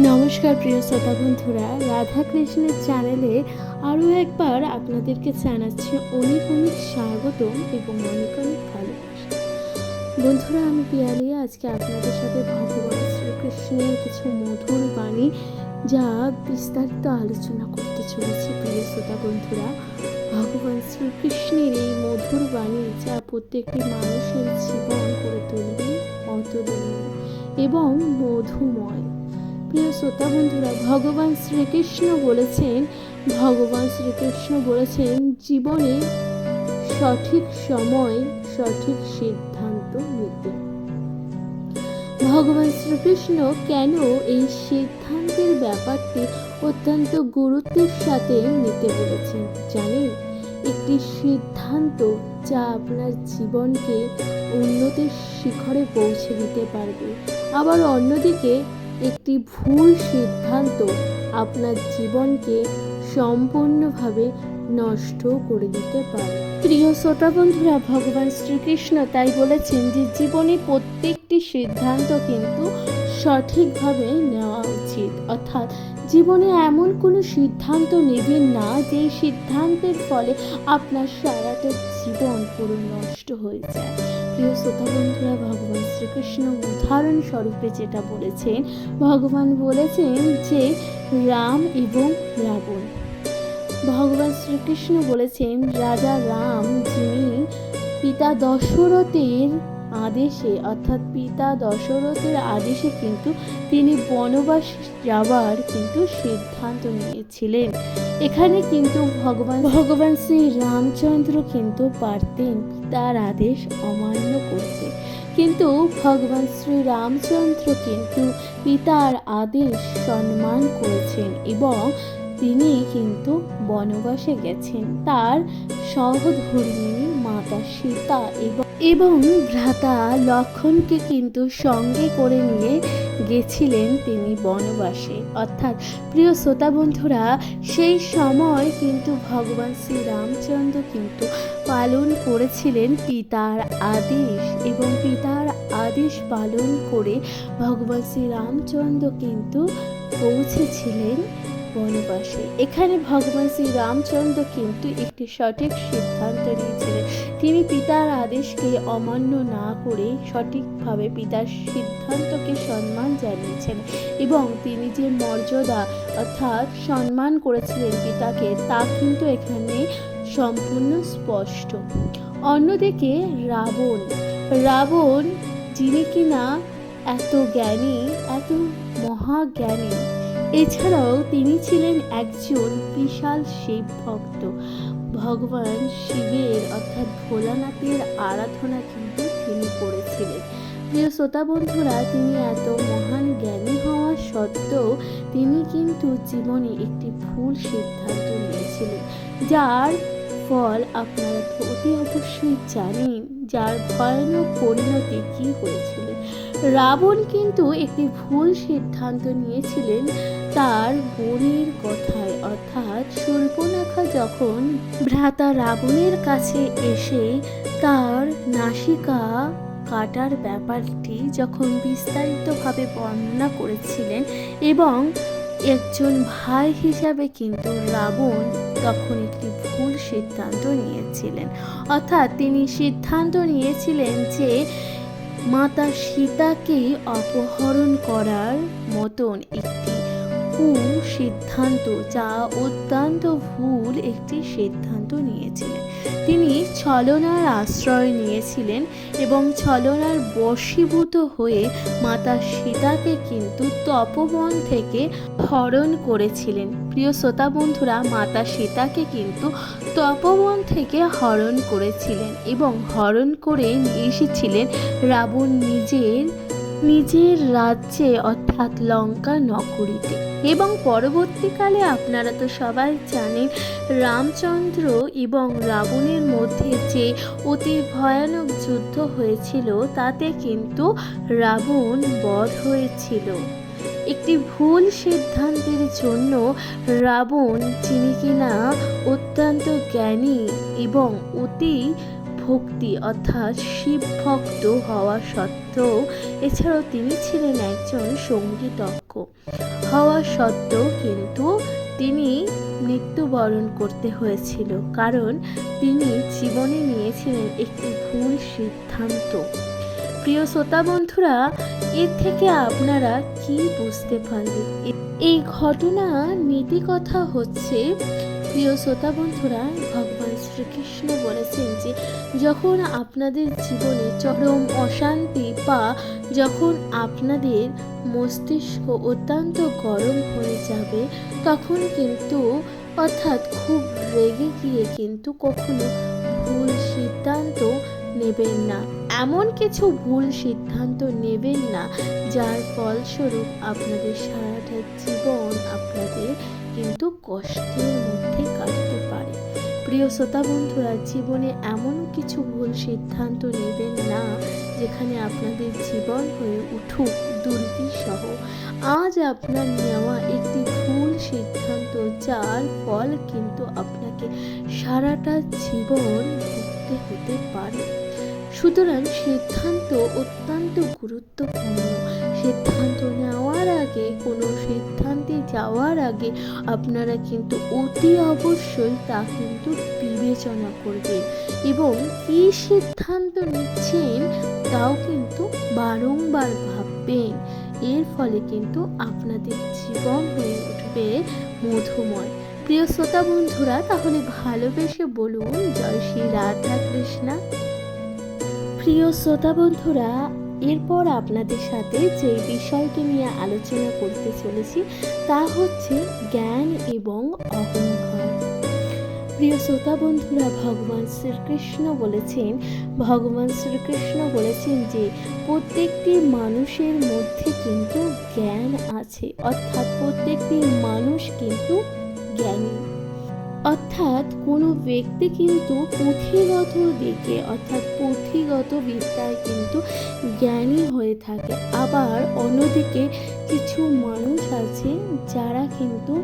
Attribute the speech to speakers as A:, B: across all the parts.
A: নমস্কার প্রিয় শ্রোতা বন্ধুরা, রাধা কৃষ্ণের চ্যানেলে আরও একবার আপনাদেরকে জানাচ্ছি অনেক অনেক স্বাগতম এবং অনেক অনেক ভালোবাসা। বন্ধুরা, আমি পিয়ালিয়া আজকে আপনাদের সাথে ভগবান শ্রীকৃষ্ণের কিছু মধুর বাণী যা বিস্তারিত আলোচনা করতে চলেছি প্রিয় শ্রোতা বন্ধুরা। ভগবান শ্রীকৃষ্ণের এই মধুর বাণী যা প্রত্যেকটি মানুষের জীবন করে তুলবে, অতুলনীয় এবং মধুময়। প্রিয় শ্রোতা বন্ধুরা, ভগবান শ্রীকৃষ্ণ বলেছেন, ভগবান শ্রীকৃষ্ণ বলেছেন, জীবনে সঠিক সময়, সঠিক সিদ্ধান্ত নিতে। ভগবান শ্রীকৃষ্ণ কেন এই সিদ্ধান্তের ব্যাপারটি অত্যন্ত গুরুত্বের সাথে নিতে বলেছেন? জানেন, একটি সিদ্ধান্ত যা আপনার জীবনকে উন্নতির শিখরে পৌঁছে দিতে পারবে। আবার অন্যদিকে একটি ভুল সিদ্ধান্ত আপনার জীবনকে সম্পূর্ণভাবে নষ্ট করে দিতে পারে। প্রিয় শ্রোতা বন্ধুরা, ভগবান শ্রীকৃষ্ণ তাই বলেছেন যে জীবনে প্রত্যেকটি সিদ্ধান্ত কিন্তু সঠিকভাবে নেওয়া উচিত। অর্থাৎ জীবনে এমন কোনো সিদ্ধান্ত নেবেন না যে সিদ্ধান্তের ফলে আপনার সারাটা জীবন পুরো নষ্ট হয়ে যায়। প্রিয় শ্রোতা বন্ধুরা, ভগবান শ্রীকৃষ্ণ উদাহরণ স্বরূপে যেটা বলেছেন, ভগবান বলেছেন যে রাম এবং রাবণ। ভগবান শ্রীকৃষ্ণ বলেছেন, রাজা রাম যিনি পিতা দশরথের আদেশে, অর্থাৎ পিতা দশরথের আদেশে কিন্তু তিনি বনবাস যাওয়ার কিন্তু সিদ্ধান্ত নিয়েছিলেন। এখানে কিন্তু ভগবান ভগবান শ্রী রামচন্দ্র কিন্তু পারতেন পিতার আদেশ অমান্য করতে। কিন্তু ভগবান শ্রী রামচন্দ্র কিন্তু পিতার আদেশ সম্মান করেছেন এবং তিনি কিন্তু বনবাসে গেছেন। তার সহধর্মিণী মাতা সীতা এবং এবং ভ্রাতা লক্ষণকে কিন্তু সঙ্গে করে নিয়ে গেছিলেন তিনি বনবাসে। অর্থাৎ প্রিয় শ্রোতা বন্ধুরা, সেই সময় কিন্তু ভগবান শ্রী রামচন্দ্র কিন্তু পালন করেছিলেন পিতার আদেশ এবং পিতার আদেশ পালন করে ভগবান শ্রী রামচন্দ্র কিন্তু পৌঁছেছিলেন বনবাসে। এখানে ভগবান শ্রী রামচন্দ্র কিন্তু একটি সঠিক সিদ্ধান্ত নিয়েছিলেন। তিনি পিতার আদেশকে অমান্য না করে সঠিকভাবে পিতার সিদ্ধান্তকে সম্মান জানিয়েছেন এবং তিনি যে মর্যাদা অর্থাৎ সম্মান করেছিলেন পিতাকে, তা কিন্তু এখানে সম্পূর্ণ স্পষ্ট। অন্যদিকে রাবণ রাবণ যিনি কিনা এত জ্ঞানী, এত মহাজ্ঞানী এছাড়াও তিনি ছিলেন একজন বিশাল শিব ভক্ত। ভগবান শিবের অর্থাৎ ভোলানাথের আরাধনা কিন্তু তিনি করেছিলেন। প্রিয় শ্রোতা বন্ধুরা, তিনি এত মহান জ্ঞানী হওয়া সত্ত্বেও তিনি কিন্তু জীবনে একটি ভুল সিদ্ধান্ত নিয়েছিলেন, যার ফল আপনারা তো অতি অবশ্যই জানেন, যার ভয়ানক পরিণতি কি হয়েছিল। রাবণ কিন্তু একটি ভুল সিদ্ধান্ত নিয়েছিলেন তার বোনের কথায়, অর্থাৎ সুর্পনাখা যখন ভ্রাতা রাবণের কাছে এসে তার নাসিকা কাটার ব্যাপারটি যখন বিস্তারিতভাবে বর্ণনা করেছিলেন এবং একজন ভাই হিসাবে কিন্তু রাবণ তখন একটি ভুল সিদ্ধান্ত নিয়েছিলেন। অর্থাৎ তিনি সিদ্ধান্ত নিয়েছিলেন যে মাতা সীতাকে অপহরণ করার মতন একটি সিদ্ধান্ত, যা অত্যন্ত ভুল একটি সিদ্ধান্ত নিয়েছিলেন। তিনি ছলনার আশ্রয় নিয়েছিলেন এবং ছলনার বশীভূত হয়ে মাতা সীতাকে কিন্তু তপবন থেকে হরণ করেছিলেন। প্রিয় শ্রোতা বন্ধুরা, মাতা সীতাকে কিন্তু তপবন থেকে হরণ করেছিলেন এবং হরণ করে এসেছিলেন রাবণ নিজের নিজের রাজ্যে, অর্থাৎ লঙ্কা নগরীতে। এবং পরবর্তীকালে আপনারা তো সবাই জানেন, রামচন্দ্র এবং রাবণের মধ্যে যে অতি ভয়ানক যুদ্ধ হয়েছিল, তাতে কিন্তু রাবণ বধ হয়েছিল। একটি ভুল সিদ্ধান্তের জন্য রাবণ, যিনি কিনা অত্যন্ত জ্ঞানী এবং অতি ভক্তি, অর্থাৎ শিব ভক্ত হওয়া সত্ত্বেও তো এছাড়াও তিনি ছিলেন একজন সঙ্গীতজ্ঞ। হওয়া সত্ত্বেও কিন্তু তিনি মৃত্যুবরণ করতে হয়েছিল, কারণ তিনি জীবনে নিয়েছিলেন একটি ভুল সিদ্ধান্ত। প্রিয় শ্রোতা বন্ধুরা, এর থেকে আপনারা কি বুঝতে পারলেন এই ঘটনা নীতি কথা হচ্ছে, প্রিয় শ্রোতা বন্ধুরা শ্রীকৃষ্ণ বলেছেন যে, যখন আপনাদের জীবনে চরম অশান্তি বা যখন আপনাদের মস্তিষ্ক অত্যন্ত গরম হয়ে যাবে, তখন কিন্তু, অর্থাৎ খুব রেগে গিয়ে কিন্তু কখনো ভুল সিদ্ধান্ত নেবেন না। এমন কিছু ভুল সিদ্ধান্ত নেবেন না, যার ফলস্বরূপ আপনাদের সারাটা জীবন আপনাদের কিন্তু কষ্টের মধ্যে পারে প্রিয় শ্রোতা বন্ধুরা, জীবনে এমন কিছু ভুল সিদ্ধান্ত নেবেন না যেখানে আপনাদের জীবন হয়ে উঠুক দুর্বিসহ আজ আপনার নেওয়া একটি ভুল সিদ্ধান্ত, যার ফল কিন্তু আপনাকে সারাটা জীবন ভুগতে হতে পারে। সুতরাং সিদ্ধান্ত অত্যন্ত গুরুত্বপূর্ণ। সিদ্ধান্ত নেওয়ার আগে, কোনো সিদ্ধান্তে যাওয়ার আগে আপনারা কিন্তু অতি অবশ্যই তা কিন্তু বিবেচনা করবেন এবং কী সিদ্ধান্ত নিচ্ছেন তাও কিন্তু বারংবার ভাববেন। এর ফলে কিন্তু আপনাদের জীবন হয়ে উঠবে মধুময়। প্রিয় শ্রোতা বন্ধুরা, তাহলে ভালোবেসে বলুন, জয় শ্রী রাধা কৃষ্ণা প্রিয় শ্রোতা বন্ধুরা, এরপর আপনাদের সাথে যে বিষয়টি নিয়ে আলোচনা করতে চলেছি তা হচ্ছে জ্ঞান এবং অহংকার। প্রিয় শ্রোতা বন্ধুরা, ভগবান শ্রীকৃষ্ণ বলেছেন, ভগবান শ্রীকৃষ্ণ বলেছেন যে প্রত্যেকটি মানুষের মধ্যে কিন্তু জ্ঞান আছে। অর্থাৎ প্রত্যেকটি মানুষ কিন্তু জ্ঞানী। অর্থাৎ কোনো ব্যক্তি কিন্তু পুঁথিগত দিকে, অর্থাৎ পুঁথিগত বিদ্যায় কিন্তু জ্ঞানী হয়ে থাকে। আবার অন্যদিকে কিছু মানুষ আছে যারা কিন্তু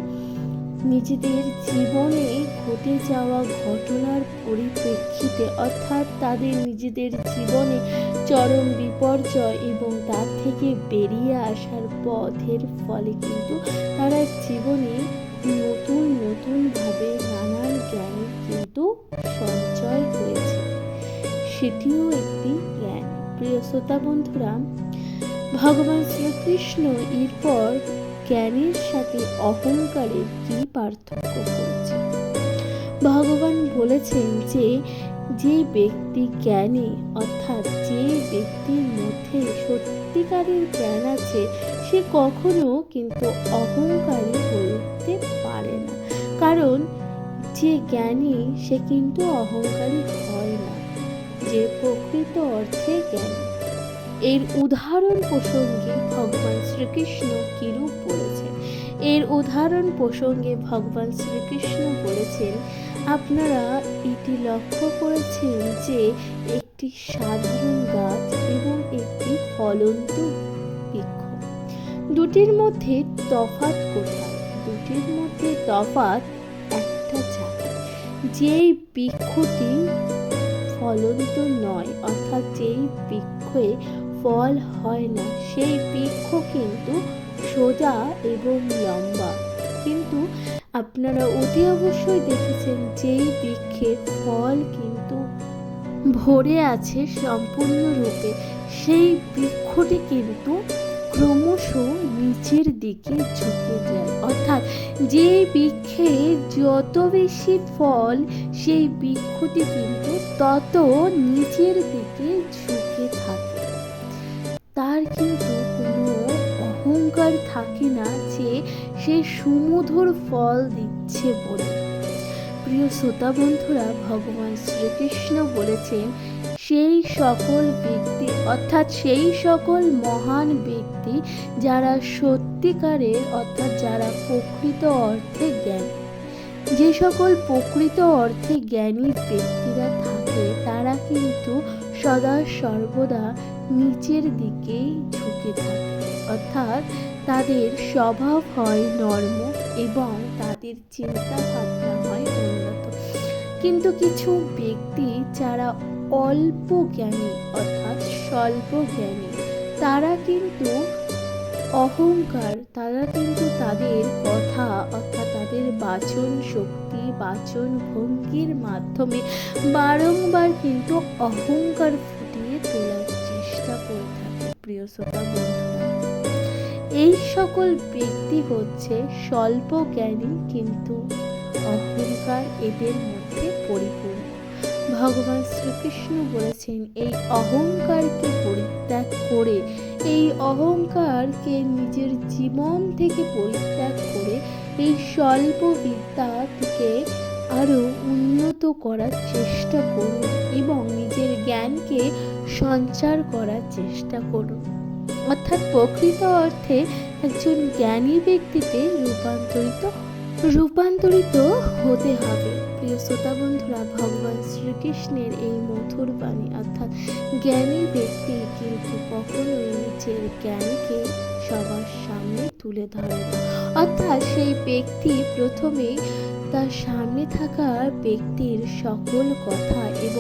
A: নিজেদের জীবনে ঘটে যাওয়া ঘটনার পরিপ্রেক্ষিতে, অর্থাৎ তাদের নিজেদের জীবনে চরম বিপর্যয় এবং তার থেকে বেরিয়ে আসার পথের ফলে কিন্তু তারা জীবনে নতুন নতুনভাবে নানান জ্ঞানের কিন্তু সঞ্চয় হয়েছে। সেটিও একটি জ্ঞান। প্রিয় শ্রোতা বন্ধুরা, ভগবান শ্রীকৃষ্ণ এরপর জ্ঞানের সাথে অহংকারের কি পার্থক্য করেছে? ভগবান বলেছেন যে যে ব্যক্তি জ্ঞানী, অর্থাৎ যে ব্যক্তির মধ্যে সত্যিকারের জ্ঞান আছে সে কখনো কিন্তু অহংকারী হয়ে উঠতে পারে না। কারণ যে জ্ঞানী, সে কিন্তু অহংকারী হয় না। যে প্রকৃত অর্থে জ্ঞানী। এর উদাহরণ প্রসঙ্গে ভগবান শ্রীকৃষ্ণ কিরূপ বলেছেন? এর উদাহরণ প্রসঙ্গে ভগবান শ্রীকৃষ্ণ বলেছেন, আপনারা এটি লক্ষ্য করেছেন যে একটি সাধারণ গাছ এবং একটি ফলন্ত দুটির মধ্যে তফাৎ কোথায়? দুটির মধ্যে তফাৎ একটা জায়গায় যেই বৃক্ষটি ফলন্ত নয়, অর্থাৎ যেই বৃক্ষে ফল হয় না, সেই বৃক্ষ কিন্তু সোজা এবং লম্বা। কিন্তু আপনারা অতি অবশ্যই দেখেছেন, যেই বৃক্ষে ফল কিন্তু ভরে আছে সম্পূর্ণরূপে, সেই বৃক্ষটি কিন্তু ক্রমশ নিচের দিকে ঝুঁকে যায়। অর্থাৎ যে বৃক্ষে যত বেশি ফল, সেই বৃক্ষটি কিন্তু তত নিচের দিকে ঝুঁকে থাকে। তার কিন্তু কোনো অহংকার থাকে না যে সে সুমধুর ফল দিচ্ছে বলে। প্রিয় শ্রোতা বন্ধুরা, ভগবান শ্রীকৃষ্ণ বলেছেন সেই সকল ব্যক্তি, অর্থাৎ সেই সকল মহান ব্যক্তি যারা সত্যিকারের, অর্থাৎ যারা প্রকৃত অর্থে জ্ঞানী। যে সকল প্রকৃত অর্থে জ্ঞানী ব্যক্তিরা থাকে, তারা কিন্তু সদা সর্বদা নিচের দিকেই ঝুঁকে থাকে। অর্থাৎ তাদের স্বভাব হয় নর্ম এবং তাদের চিন্তা ভাবনা হয় উন্নত। কিন্তু কিছু ব্যক্তি যারা অল্প জ্ঞানী অর্থাৎ স্বল্প জ্ঞানী তারা কিন্তু অহংকার, তারা কিন্তু তাদের কথা, অর্থাৎ তাদের বাচন শক্তি, বাচন ভঙ্গির মাধ্যমে বারংবার কিন্তু অহংকার ফুটিয়ে তোলার চেষ্টা করে থাকে, প্রিয় শ্রোতা এই সকল ব্যক্তি হচ্ছে স্বল্প জ্ঞানী কিন্তু অহংকার এদের মধ্যে পরিপূর্ণ। ভগবান শ্রীকৃষ্ণ বলেছেন, এই অহংকারকে পরিত্যাগ করে, এই অহংকারকে নিজের জীবন থেকে পরিত্যাগ করে, এই স্বল্প বিদ্যাকে আরও উন্নত করার চেষ্টা করুন এবং নিজের জ্ঞানকে সঞ্চার করার চেষ্টা করুন। অর্থাৎ প্রকৃত অর্থে একজন জ্ঞানী ব্যক্তিতে রূপান্তরিত রূপান্তরিত হতে হবে। প্রিয় শ্রোতা বন্ধুরা, ভগবান শ্রীকৃষ্ণের এই মধুর বাণী, অর্থাৎ জ্ঞানী ব্যক্তি কিন্তু কখনোই নিজের জ্ঞানকে সবার সামনে তুলে ধরে অর্থাৎ সেই ব্যক্তি প্রথমে তার সামনে থাকা ব্যক্তির সকল কথা এবং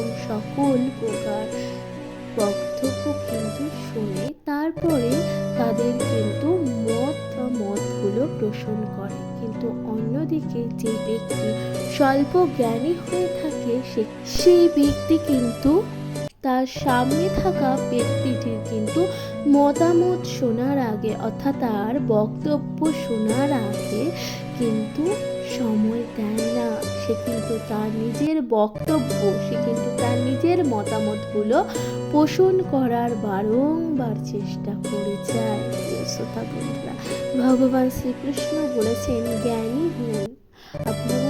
A: স্বল্প জ্ঞানী হয়ে থাকে সে। সেই ব্যক্তি কিন্তু তার সামনে থাকা ব্যক্তিটির কিন্তু মতামত শোনার আগে অর্থাৎ তার বক্তব্য শোনার আগে কিন্তু সময় দেয় না। সে কিন্তু তার নিজের বক্তব্য, সে কিন্তু তার নিজের মতামতগুলো পোষণ করার বারংবার চেষ্টা করে যায়। শ্রোতা বন্ধুরা, ভগবান শ্রীকৃষ্ণ বলেছেন, জ্ঞানী হন। আপনারা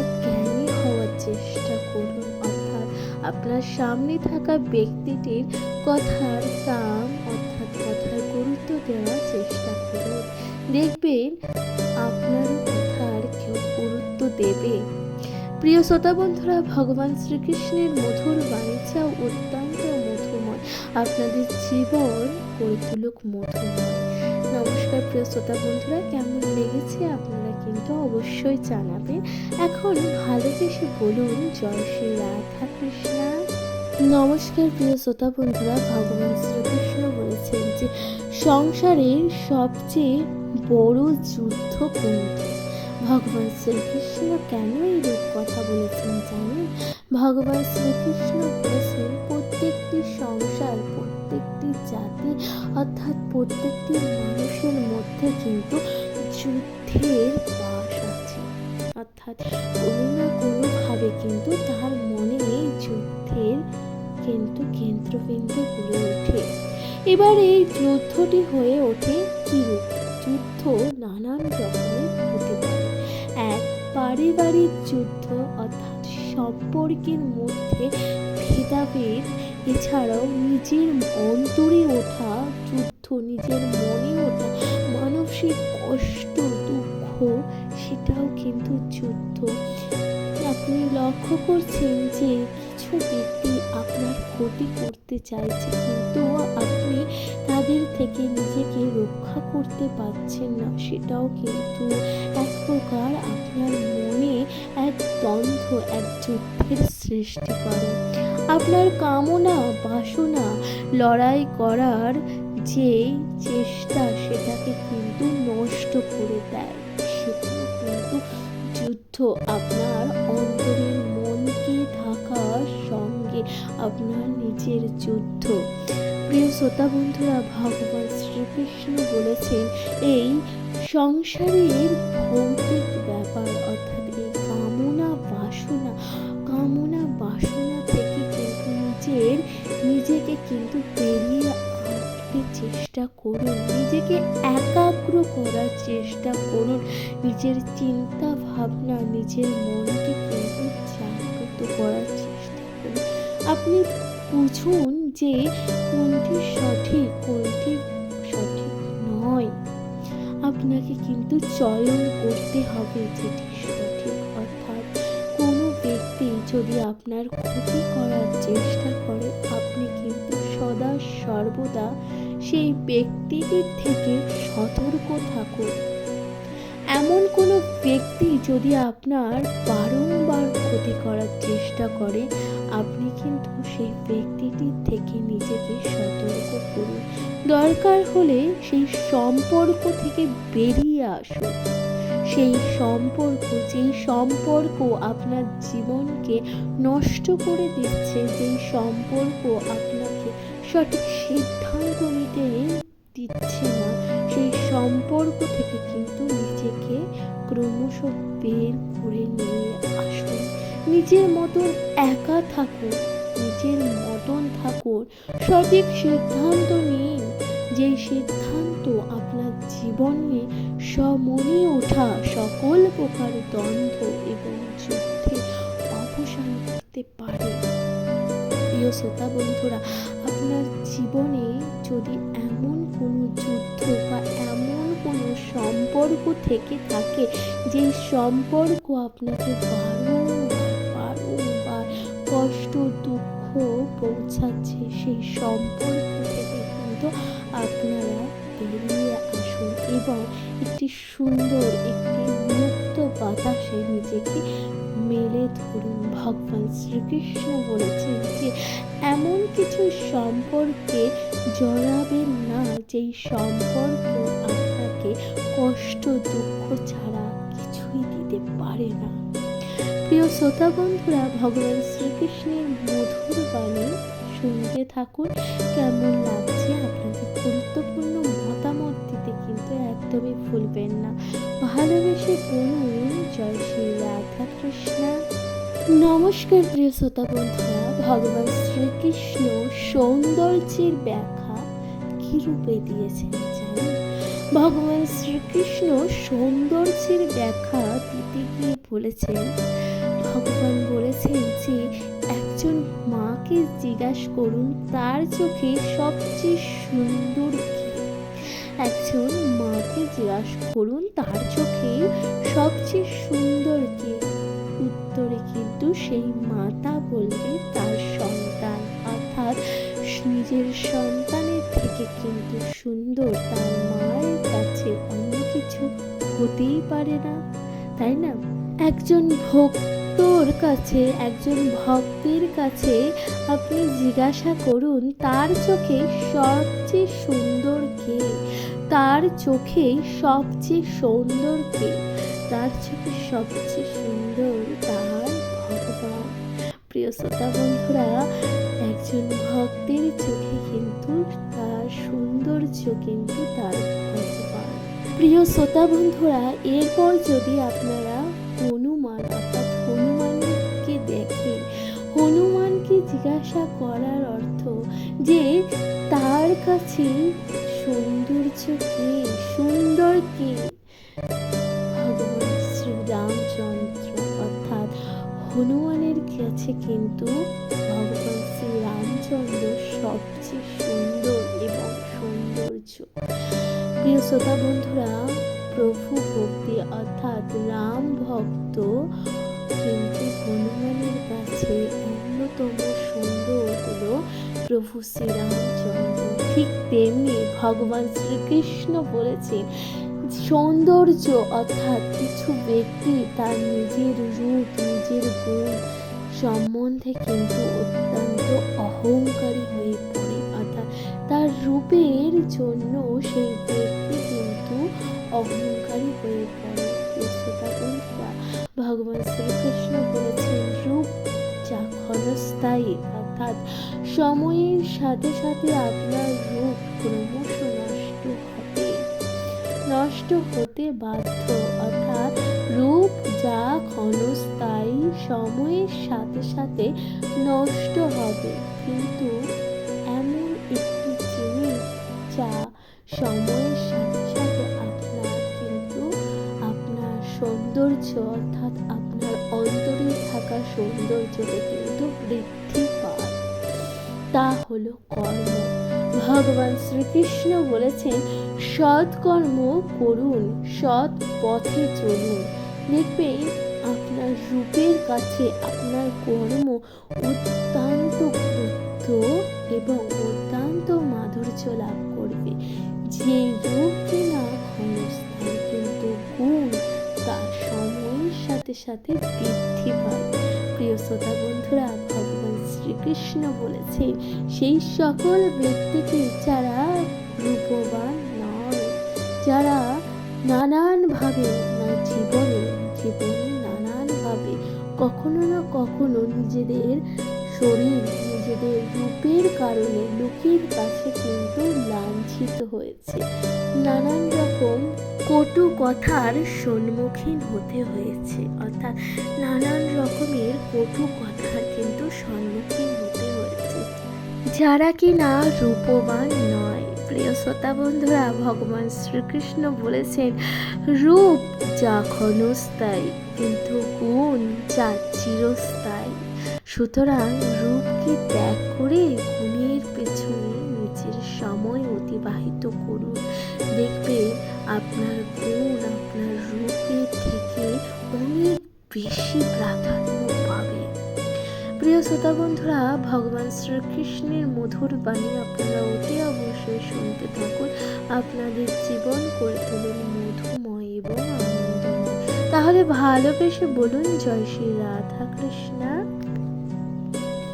A: আপনার সামনে থাকা ব্যক্তিটির কথার দাম অর্থাৎ কথার গুরুত্ব দেওয়ার চেষ্টা করুন। দেখবেন আপনার কথার কেউ গুরুত্ব দেবে। প্রিয় শ্রোতা বন্ধুরা, ভগবান শ্রীকৃষ্ণের মধুর বাণীটাও অত্যন্ত মধুময়। আপনাদের জীবন করে তুলুক মধুময়। নমস্কার প্রিয় শ্রোতা বন্ধুরা, কেমন লেগেছে আপনারা কিন্তু অবশ্যই জানাবেন। এখন ভালোবেসে বলুন, জয় শ্রী রাধা কৃষ্ণা। নমস্কার প্রিয় শ্রোতা বন্ধুরা, ভগবান শ্রীকৃষ্ণ বলেছেন যে, সংসারের সবচেয়ে বড় যুদ্ধ কোনটি? ভগবান শ্রীকৃষ্ণ কেন এই রূপ কথা বলেছেন জানেন? ভগবান শ্রীকৃষ্ণ বলেছেন, প্রত্যেকটি সংসার প্রত্যেকটি মানুষের মধ্যে কিন্তু যুদ্ধের বাস আছে। অর্থাৎ কোনো না কোনোভাবে কিন্তু তার মনে যুদ্ধের কিন্তু কেন্দ্রবিন্দু গড়ে ওঠে। এবার এই যুদ্ধটি হয়ে ওঠে কি যুদ্ধ নানান রকমের হতে পারে। এক পারিবারিক যুদ্ধ, অর্থাৎ সম্পর্কের মধ্যে ভেদাভেদ, এছাড়াও নিজের অন্তরে ওঠা যুদ্ধ নিজের মনে ওঠা মানসিক কষ্ট, দুঃখ, সেটাও কিন্তু যুদ্ধ। আপনি লক্ষ্য করছেন যে কিছু ব্যক্তি আপনার ক্ষতি করতে চাইছে, কিন্তু আপনি তাদের থেকে নিজেকে রক্ষা করতে পারছেন না, সেটাও কিন্তু এক প্রকার আপনার মনে এক দ্বন্দ্ব, এক যুদ্ধের সৃষ্টি করে। আপনার কামনা, বাসনা লড়াই করার যে চেষ্টা সেটাকে কিন্তু নষ্ট করে দেয়। সেটাও কিন্তু যুদ্ধ আপনার অন্তরের মনকে থাকার সঙ্গে আপনার নিজের যুদ্ধ। প্রিয় শ্রোতা বন্ধুরা, ভগবান শ্রীকৃষ্ণ বলেছেন, এই সংসারের ভৌতিক ব্যাপার অর্থাৎ এই কামনা বাসনা কামনা বাসনা থেকে কিন্তু নিজের, নিজেকে কিন্তু চেষ্টা করুন, নিজেকে একাগ্র করার চেষ্টা করুন, নিজের চিন্তা ভাবনা নিজের মনকে কিন্তু জাগ্রত করার চেষ্টা করুন। আপনি বুঝুন যে কোনটি সঠিক কোনটি সঠিক নয়। আপনাকে কিন্তু চয়ন করতে হবে যেটি সঠিক, অর্থাৎ কোনো ব্যক্তি যদি আপনার ক্ষতি করার চেষ্টা করে, আপনি কিন্তু সদা সর্বদা সেই ব্যক্তিটির থেকে সতর্ক থাকুন। এমন কোনো ব্যক্তি যদি আপনার বারংবার ক্ষতি করার চেষ্টা করে, আপনি কিন্তু সেই ব্যক্তিটির থেকে নিজেকে সতর্ক করুন। দরকার হলে সেই সম্পর্ক থেকে বেরিয়ে আসুন। সেই সম্পর্ক, যেই সম্পর্ক আপনার জীবনকে নষ্ট করে দিচ্ছে, যেই সম্পর্ক আপনাকে সঠিক নিতে দিচ্ছে না, সেই সম্পর্ক থেকে কিন্তু নিজেকে ক্রমশ বের করে নিয়ে আসুন। নিজের মতন একা থাকুন, নিজের মতন থাকুন। সঠিক সিদ্ধান্ত নিন যেই সিদ্ধান্ত আপনার জীবনে সমনে ওঠা সকল প্রকার দ্বন্দ্ব এবং যুদ্ধে অবসান করতে পারে। প্রিয় শ্রোতা বন্ধুরা আপনার জীবনে যদি এমন কোনো যুদ্ধ বা এমন কোনো সম্পর্ক থেকে থাকে যে সম্পর্ক আপনাকে বারংবার বারংবার কষ্ট, দুঃখ পৌঁছাচ্ছে, সেই সম্পর্ক থেকে কিন্তু আপনারা বেরিয়ে আসুন এবং একটি সুন্দর, একটি মুক্ত বাতাসে নিজেকে মেলে ধরুন। ভগবান শ্রীকৃষ্ণ বলেছেন যে এমন কিছু সম্পর্কে জড়াবেন না যেই সম্পর্ক আপনাকে কষ্ট, দুঃখ ছাড়া কিছুই দিতে পারে না। প্রিয় শ্রোতা বন্ধুরা, ভগবান শ্রীকৃষ্ণের মধুর বাণী শুনতে থাকুন। কেমন লাগছে আপনাদের গুরুত্বপূর্ণ মতামত দিতে কিন্তু একদমই ভুলবেন না। ভালোবেসে বলুন, জয় শ্রী রাধা কৃষ্ণ নমস্কার প্রিয় শ্রোতা বন্ধুরা ভগবান শ্রীকৃষ্ণ সৌন্দর্যের ব্যাখ্যা কি রূপে দিয়েছেন জানেন? ভগবান শ্রীকৃষ্ণ সৌন্দর্যের ব্যাখ্যা দিতে গিয়ে বলেছেন, ভগবান বলেছেন যে একজন মাকে জিজ্ঞাসা করুন, তার চোখে সবচেয়ে সুন্দর একজন মাকে জিজ্ঞাসা করুন, তার চোখে সবচেয়ে সুন্দর কে? সেই মাতা বলবে তার সন্তান অর্থাৎ নিজের সন্তানের থেকে কিন্তু সুন্দর। তার মায়ের কাছে অন্য কিছু হতেই পারে না। তাই না? একজন ভক্তর কাছে, একজন ভক্তের কাছে আপনি জিজ্ঞাসা করুন, তার চোখে সবচেয়ে সুন্দর কে? তার চোখে সবচেয়ে সুন্দর কে? তার চোখে সবচেয়ে প্রিয় শ্রোতা বন্ধুরা, একজন ভক্তের চোখে কিন্তু তার সৌন্দর্য কিন্তু তার প্রিয় শ্রোতা বন্ধুরা, এরপর যদি আপনারা হনুমান, অর্থাৎ হনুমানকে দেখেন, হনুমানকে জিজ্ঞাসা করার অর্থ যে তার কাছে সৌন্দর্য কে? সুন্দর কে? কাছে কিন্তু ভগবান শ্রীরামচন্দ্র সবচেয়ে সুন্দর এবং সৌন্দর্য। প্রিয় শ্রোতা বন্ধুরা, প্রভু ভক্তি অর্থাৎ রাম ভক্ত কিন্তু হনুমানের কাছে অন্যতম সুন্দর হলো প্রভু শ্রীরামচন্দ্র। ঠিক তেমনি ভগবান শ্রীকৃষ্ণ বলেছেন, সৌন্দর্য অর্থাৎ কিছু ব্যক্তি তার নিজের রূপ, নিজের গুণ সম্বন্ধে কিন্তু অত্যন্ত অহংকারী হয়ে পড়ে অর্থাৎ তার রূপের জন্য সেই ব্যক্তি কিন্তু অহংকারী হয়ে পড়ে। ভগবান শ্রীকৃষ্ণ বলেছেন, রূপ যা ক্ষণস্থায়ী, অর্থাৎ সময়ের সাথে সাথে আপনার রূপ ক্রমশ নষ্ট হবে নষ্ট হতে বাধ্য, অর্থাৎ রূপ যা ক্ষণস্থায়ী সময়ের সাথে সাথে নষ্ট হবে। কিন্তু এমন একটি জিনিস যা সময়ের সাথে সাথে আপনার কিন্তু আপনার সৌন্দর্য অর্থাৎ আপনার অন্তরে থাকা সৌন্দর্যকে কিন্তু বৃদ্ধি পায়। তা হলো কর্ম। ভগবান শ্রীকৃষ্ণ বলেছেন, সৎকর্ম করুন, সৎ পথে চলুন। দেখবেন আপনার রূপের কাছে আপনার কর্ম অত্যন্ত গুরুত্ব এবং অত্যন্ত মাধুর্য লাভ করবে। যে রূপ কিনা ক্ষণস্থায়ী কিন্তু গুণ তা সময়ের সাথে সাথে বৃদ্ধি পায়। প্রিয় শ্রোতা বন্ধুরা, ভগবান শ্রীকৃষ্ণ বলেছেন, সেই সকল ব্যক্তিকে যারা রূপবান নয়, যারা নানানভাবে জীবনে কখনো না কখনো নিজেদের শরীর, নিজেদের রূপের কারণে লোকের কাছে কিন্তু লাঞ্ছিত হয়েছে। নানান রকম কটু কথার সম্মুখীন হতে হয়েছে, অর্থাৎ নানান রকমের কটু কথার কিন্তু সম্মুখীন হতে হয়েছে। যারা কি না রূপবান নয়, প্রিয় শ্রোতা বন্ধুরা, ভগবান শ্রীকৃষ্ণ বলেছেন, রূপ যা ক্ষণস্থায়ী, কিন্তু গুণ যা চিরস্থায়ী। সুতরাং রূপকে ত্যাগ করে গুণের পেছনে নিজের সময় অতিবাহিত করুন? দেখবে আপনার গুণ আপনার রূপের থেকে অনেক বেশি প্রাধান্য পাবে। প্রিয় শ্রোতা বন্ধুরা, ভগবান শ্রীকৃষ্ণের মধুর বাণী আপনারা অতি অবশ্যই শুনতে থাকুন। আপনাদের জীবন করে তোলেন আনন্দময় তাহলে ভালোবেসে বলুন, জয় শ্রী রাধা কৃষ্ণা।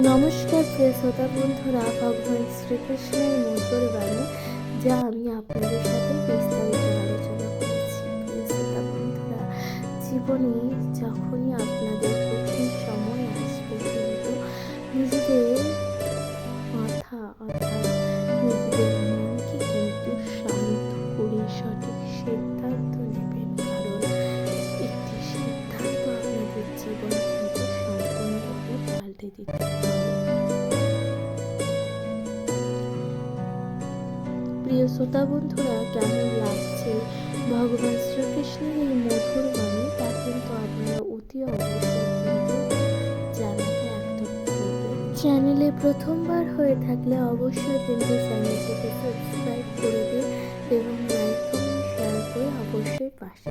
A: নমস্কার প্রিয় শ্রোতা বন্ধুরা ভগবান শ্রীকৃষ্ণের মধুর বাণী, যা আমি আপনাদের সাথে বিস্তারিত আলোচনা করেছি। প্রিয় শ্রোতা বন্ধুরা, জীবনে যখনই আপনাদের শ্রোতা বন্ধুরা, কেমন লাগছে? ভগবান শ্রীকৃষ্ণের এই মধুর বাণী তা কিন্তু আপনারা অতি চ্যানেলে প্রথমবার হয়ে থাকলে অবশ্যই কিন্তু চ্যানেলটিকে সাবস্ক্রাইব করে দিন এবং লাইক কমেন্ট, শেয়ার করে অবশ্যই পাশে